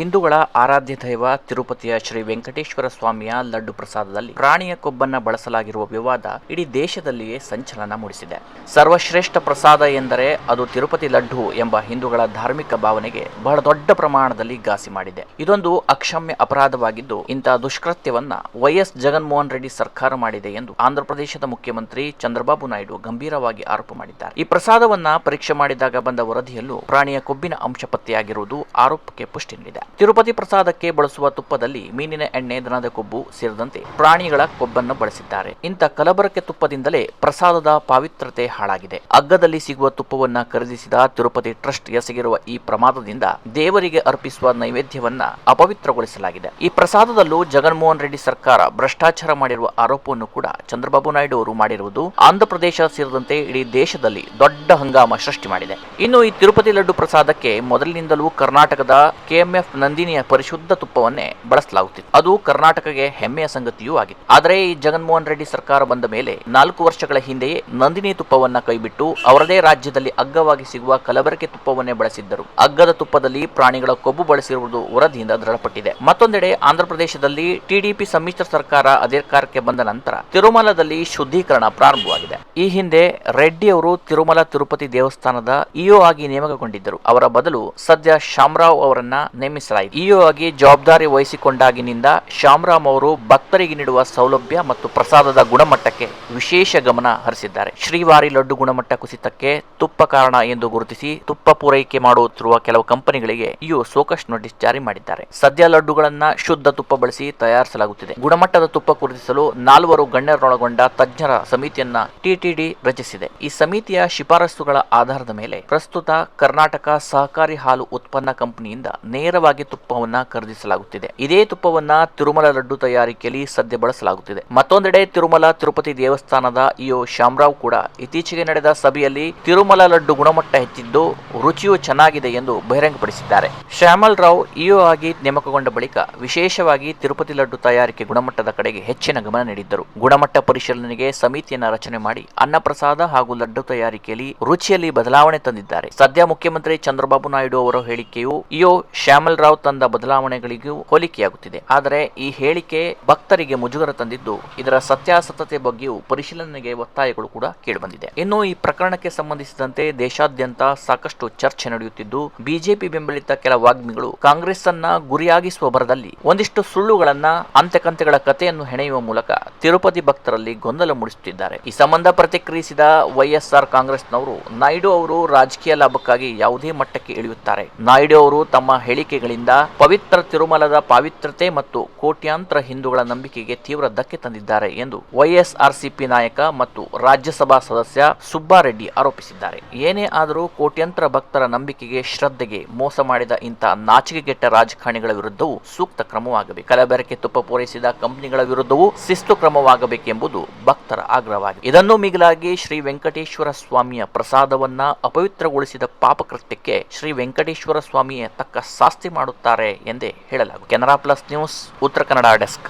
ಹಿಂದೂಗಳ ಆರಾಧ್ಯ ದೈವ ತಿರುಪತಿಯ ಶ್ರೀ ವೆಂಕಟೇಶ್ವರ ಸ್ವಾಮಿಯ ಲಡ್ಡು ಪ್ರಸಾದದಲ್ಲಿ ಪ್ರಾಣಿಯ ಕೊಬ್ಬನ್ನ ಬಳಸಲಾಗಿರುವ ವಿವಾದ ಇಡೀ ದೇಶದಲ್ಲಿಯೇ ಸಂಚಲನ ಮೂಡಿಸಿದೆ. ಸರ್ವಶ್ರೇಷ್ಠ ಪ್ರಸಾದ ಎಂದರೆ ಅದು ತಿರುಪತಿ ಲಡ್ಡು ಎಂಬ ಹಿಂದೂಗಳ ಧಾರ್ಮಿಕ ಭಾವನೆಗೆ ಬಹಳ ದೊಡ್ಡ ಪ್ರಮಾಣದಲ್ಲಿ ಘಾಸಿ ಮಾಡಿದೆ. ಇದೊಂದು ಅಕ್ಷಮ್ಯ ಅಪರಾಧವಾಗಿದ್ದು ಇಂತಹ ದುಷ್ಕೃತ್ಯವನ್ನ ವೈಎಸ್ ಜಗನ್ಮೋಹನ್ ರೆಡ್ಡಿ ಸರ್ಕಾರ ಮಾಡಿದೆ ಎಂದು ಆಂಧ್ರಪ್ರದೇಶದ ಮುಖ್ಯಮಂತ್ರಿ ಚಂದ್ರಬಾಬು ನಾಯ್ಡು ಗಂಭೀರವಾಗಿ ಆರೋಪ ಮಾಡಿದ್ದಾರೆ. ಈ ಪ್ರಸಾದವನ್ನ ಪರೀಕ್ಷೆ ಮಾಡಿದಾಗ ಬಂದ ವರದಿಯಲ್ಲೂ ಪ್ರಾಣಿಯ ಕೊಬ್ಬಿನ ಅಂಶ ಪತ್ತೆಯಾಗಿರುವುದು ಆರೋಪಕ್ಕೆ ಪುಷ್ಟಿ ನೀಡಿದೆ. ತಿರುಪತಿ ಪ್ರಸಾದಕ್ಕೆ ಬಳಸುವ ತುಪ್ಪದಲ್ಲಿ ಮೀನಿನ ಎಣ್ಣೆ, ದನದ ಕೊಬ್ಬು ಸೇರಿದಂತೆ ಪ್ರಾಣಿಗಳ ಕೊಬ್ಬನ್ನು ಬಳಸಿದ್ದಾರೆ. ಇಂಥ ಕಲಬರಕೆ ತುಪ್ಪದಿಂದಲೇ ಪ್ರಸಾದದ ಪಾವಿತ್ರತೆ ಹಾಳಾಗಿದೆ. ಅಗ್ಗದಲ್ಲಿ ಸಿಗುವ ತುಪ್ಪವನ್ನ ಖರೀದಿಸಿದ ತಿರುಪತಿ ಟ್ರಸ್ಟ್ ಎಸಗಿರುವ ಈ ಪ್ರಮಾದದಿಂದ ದೇವರಿಗೆ ಅರ್ಪಿಸುವ ನೈವೇದ್ಯವನ್ನ ಅಪವಿತ್ರಗೊಳಿಸಲಾಗಿದೆ. ಈ ಪ್ರಸಾದದಲ್ಲೂ ಜಗನ್ಮೋಹನ್ ರೆಡ್ಡಿ ಸರ್ಕಾರ ಭ್ರಷ್ಟಾಚಾರ ಮಾಡಿರುವ ಆರೋಪವನ್ನು ಕೂಡ ಚಂದ್ರಬಾಬು ನಾಯ್ಡು ಅವರು ಮಾಡಿರುವುದು ಆಂಧ್ರಪ್ರದೇಶ ಸೇರಿದಂತೆ ಇಡೀ ದೇಶದಲ್ಲಿ ದೊಡ್ಡ ಹಂಗಾಮ ಸೃಷ್ಟಿ ಮಾಡಿದೆ. ಇನ್ನು ಈ ತಿರುಪತಿ ಲಡ್ಡು ಪ್ರಸಾದಕ್ಕೆ ಮೊದಲಿನಿಂದಲೂ ಕರ್ನಾಟಕದ ಕೆಎಂಎಫ್ ನಂದಿನಿಯ ಪರಿಶುದ್ಧ ತುಪ್ಪವನ್ನೇ ಬಳಸಲಾಗುತ್ತಿತ್ತು. ಅದು ಕರ್ನಾಟಕಕ್ಕೆ ಹೆಮ್ಮೆಯ ಸಂಗತಿಯೂ ಆಗಿತ್ತು. ಆದರೆ ಈ ಜಗನ್ಮೋಹನ್ ರೆಡ್ಡಿ ಸರ್ಕಾರ ಬಂದ ಮೇಲೆ ನಾಲ್ಕು ವರ್ಷಗಳ ಹಿಂದೆಯೇ ನಂದಿನಿ ತುಪ್ಪವನ್ನ ಕೈಬಿಟ್ಟು ಅವರದೇ ರಾಜ್ಯದಲ್ಲಿ ಅಗ್ಗವಾಗಿ ಸಿಗುವ ಕಲಬೆರಕೆ ತುಪ್ಪವನ್ನೇ ಬಳಸಿದ್ದರು. ಅಗ್ಗದ ತುಪ್ಪದಲ್ಲಿ ಪ್ರಾಣಿಗಳ ಕೊಬ್ಬು ಬಳಸಿರುವುದು ವರದಿಯಿಂದ ದೃಢಪಟ್ಟಿದೆ. ಮತ್ತೊಂದೆಡೆ ಆಂಧ್ರಪ್ರದೇಶದಲ್ಲಿ ಟಿಡಿಪಿ ಸಮ್ಮಿಶ್ರ ಸರ್ಕಾರ ಅಧಿಕಾರಕ್ಕೆ ಬಂದ ನಂತರ ತಿರುಮಲದಲ್ಲಿ ಶುದ್ಧೀಕರಣ ಪ್ರಾರಂಭವಾಗಿದೆ. ಈ ಹಿಂದೆ ರೆಡ್ಡಿ ಅವರು ತಿರುಮಲ ತಿರುಪತಿ ದೇವಸ್ಥಾನದ ಇಒ ಆಗಿ ನೇಮಕಗೊಂಡಿದ್ದರು. ಅವರ ಬದಲು ಸದ್ಯ ಶಾಮರಾವ್ ಅವರನ್ನ ನೇಮಿಸಲಾಯಿತು ಈ ಜವಾಬ್ದಾರಿ ವಹಿಸಿಕೊಂಡಾಗಿನಿಂದ ಶ್ಯಾಮರಾಮ್ ಅವರು ಭಕ್ತರಿಗೆ ನೀಡುವ ಸೌಲಭ್ಯ ಮತ್ತು ಪ್ರಸಾದದ ಗುಣಮಟ್ಟಕ್ಕೆ ವಿಶೇಷ ಗಮನ ಹರಿಸಿದ್ದಾರೆ. ಶ್ರೀವಾರಿ ಲಡ್ಡು ಗುಣಮಟ್ಟ ಕುಸಿತಕ್ಕೆ ತುಪ್ಪ ಕಾರಣ ಎಂದು ಗುರುತಿಸಿ ತುಪ್ಪ ಪೂರೈಕೆ ಮಾಡುತ್ತಿರುವ ಕೆಲವು ಕಂಪನಿಗಳಿಗೆ ಇಯು ಸೋಕಸ್ ನೋಟಿಸ್ ಜಾರಿ ಮಾಡಿದ್ದಾರೆ. ಸದ್ಯ ಲಡ್ಡುಗಳನ್ನ ಶುದ್ಧ ತುಪ್ಪ ಬಳಸಿ ತಯಾರಿಸಲಾಗುತ್ತಿದೆ. ಗುಣಮಟ್ಟದ ತುಪ್ಪ ಗುರುತಿಸಲು ನಾಲ್ವರು ಗಣ್ಯರನ್ನೊಳಗೊಂಡ ತಜ್ಞರ ಸಮಿತಿಯನ್ನ ಟಿಟಿಡಿ ರಚಿಸಿದೆ. ಈ ಸಮಿತಿಯ ಶಿಫಾರಸುಗಳ ಆಧಾರದ ಮೇಲೆ ಪ್ರಸ್ತುತ ಕರ್ನಾಟಕ ಸಹಕಾರಿ ಹಾಲು ಉತ್ಪನ್ನ ಕಂಪನಿಯಿಂದ ನೇರವಾಗಿ ತುಪ್ಪವನ್ನ ಖರೀದಿಸಲಾಗುತ್ತಿದೆ. ಇದೇ ತುಪ್ಪವನ್ನ ತಿರುಮಲ ಲಡ್ಡು ತಯಾರಿಕೆಯಲ್ಲಿ ಸದ್ಯ ಬಳಸಲಾಗುತ್ತಿದೆ. ಮತ್ತೊಂದೆಡೆ ತಿರುಮಲ ತಿರುಪತಿ ದೇವಸ್ಥಾನದ ಇಒ ಶ್ಯಾಮರಾವ್ ಕೂಡ ಇತ್ತೀಚೆಗೆ ನಡೆದ ಸಭೆಯಲ್ಲಿ ತಿರುಮಲ ಲಡ್ಡು ಗುಣಮಟ್ಟ ಹೆಚ್ಚಿದ್ದು ರುಚಿಯೂ ಚೆನ್ನಾಗಿದೆ ಎಂದು ಬಹಿರಂಗಪಡಿಸಿದ್ದಾರೆ. ಶ್ಯಾಮಲ್ ರಾವ್ ಇಒ ಆಗಿ ನೇಮಕಗೊಂಡ ಬಳಿಕ ವಿಶೇಷವಾಗಿ ತಿರುಪತಿ ಲಡ್ಡು ತಯಾರಿಕೆ ಗುಣಮಟ್ಟದ ಕಡೆಗೆ ಹೆಚ್ಚಿನ ಗಮನ ನೀಡಿದ್ದರು. ಗುಣಮಟ್ಟ ಪರಿಶೀಲನೆಗೆ ಸಮಿತಿಯನ್ನ ರಚನೆ ಮಾಡಿ ಅನ್ನಪ್ರಸಾದ ಹಾಗೂ ಲಡ್ಡು ತಯಾರಿಕೆಯಲ್ಲಿ ರುಚಿಯಲ್ಲಿ ಬದಲಾವಣೆ ತಂದಿದ್ದಾರೆ. ಸದ್ಯ ಮುಖ್ಯಮಂತ್ರಿ ಚಂದ್ರಬಾಬು ನಾಯ್ಡು ಅವರ ಹೇಳಿಕೆಯು ಇಒ ಶ್ಯಾಮಲ್ ರಾವ್ ತಂದ ಬದಲಾವಣೆಗಳಿಗೂ ಹೋಲಿಕೆಯಾಗುತ್ತಿದೆ. ಆದರೆ ಈ ಹೇಳಿಕೆ ಭಕ್ತರಿಗೆ ಮುಜುಗರ ತಂದಿದ್ದು, ಇದರ ಸತ್ಯಾಸತ್ಯತೆ ಬಗ್ಗೆಯೂ ಪರಿಶೀಲನೆಗೆ ಒತ್ತಾಯಗಳು ಕೂಡ ಕೇಳಿಬಂದಿದೆ. ಇನ್ನು ಈ ಪ್ರಕರಣಕ್ಕೆ ಸಂಬಂಧಿಸಿದಂತೆ ದೇಶಾದ್ಯಂತ ಸಾಕಷ್ಟು ಚರ್ಚೆ ನಡೆಯುತ್ತಿದ್ದು, ಬಿಜೆಪಿ ಬೆಂಬಲಿತ ಕೆಲ ವಾಗ್ಮಿಗಳು ಕಾಂಗ್ರೆಸ್ ಅನ್ನ ಗುರಿಯಾಗಿಸುವ ಬರದಲ್ಲಿ ಒಂದಿಷ್ಟು ಸುಳ್ಳುಗಳನ್ನ ಅಂತ್ಯಕಂತೆಗಳ ಕಥೆಯನ್ನು ಹೆಣೆಯುವ ಮೂಲಕ ತಿರುಪತಿ ಭಕ್ತರಲ್ಲಿ ಗೊಂದಲ ಮೂಡಿಸುತ್ತಿದ್ದಾರೆ. ಈ ಸಂಬಂಧ ಪ್ರತಿಕ್ರಿಯಿಸಿದ ವೈಎಸ್ಆರ್ ಕಾಂಗ್ರೆಸ್ನವರು, ನಾಯ್ಡು ಅವರು ರಾಜಕೀಯ ಲಾಭಕ್ಕಾಗಿ ಯಾವುದೇ ಮಟ್ಟಕ್ಕೆ ಇಳಿಯುತ್ತಾರೆ. ನಾಯ್ಡು ಅವರು ತಮ್ಮ ಹೇಳಿಕೆಗಳಿಂದ ಪವಿತ್ರ ತಿರುಮಲದ ಪಾವಿತ್ರತೆ ಮತ್ತು ಕೋಟ್ಯಾಂತರ ಹಿಂದೂಗಳ ನಂಬಿಕೆಗೆ ತೀವ್ರ ಧಕ್ಕೆ ತಂದಿದ್ದಾರೆ ಎಂದು ವೈಎಸ್ಆರ್ಸಿಪಿ ನಾಯಕ ಮತ್ತು ರಾಜ್ಯಸಭಾ ಸದಸ್ಯ ಸುಬ್ಬಾರೆಡ್ಡಿ ಆರೋಪಿಸಿದ್ದಾರೆ. ಏನೇ ಆದರೂ ಕೋಟ್ಯಂತರ ಭಕ್ತರ ನಂಬಿಕೆಗೆ ಶ್ರದ್ಧೆಗೆ ಮೋಸ ಮಾಡಿದ ಇಂಥ ನಾಚಿಕೆಗೆಟ್ಟ ರಾಜಕಾರಣಿಗಳ ವಿರುದ್ಧವೂ ಸೂಕ್ತ ಕ್ರಮವಾಗಬೇಕು. ಕಲಬೆರಕೆ ತುಪ್ಪ ಪೂರೈಸಿದ ಕಂಪನಿಗಳ ವಿರುದ್ಧವೂ ಶಿಸ್ತು ಕ್ರಮವಾಗಬೇಕೆಂಬುದು ಭಕ್ತರ ಆಗ್ರಹವಾಗಿದೆ. ಇದನ್ನು ಮಿಗಿಲಾಗಿ ಶ್ರೀ ವೆಂಕಟೇಶ್ವರ ಸ್ವಾಮಿಯ ಪ್ರಸಾದವನ್ನ ಅಪವಿತ್ರಗೊಳಿಸಿದ ಪಾಪಕೃತ್ಯಕ್ಕೆ ಶ್ರೀ ವೆಂಕಟೇಶ್ವರ ಸ್ವಾಮಿಯೇ ತಕ್ಕ ಶಾಸ್ತಿ ಮಾಡುತ್ತಾರೆ ಎಂದೇ ಹೇಳಲಾಗುತ್ತದೆ Canara plus news Uttara Kannada desk.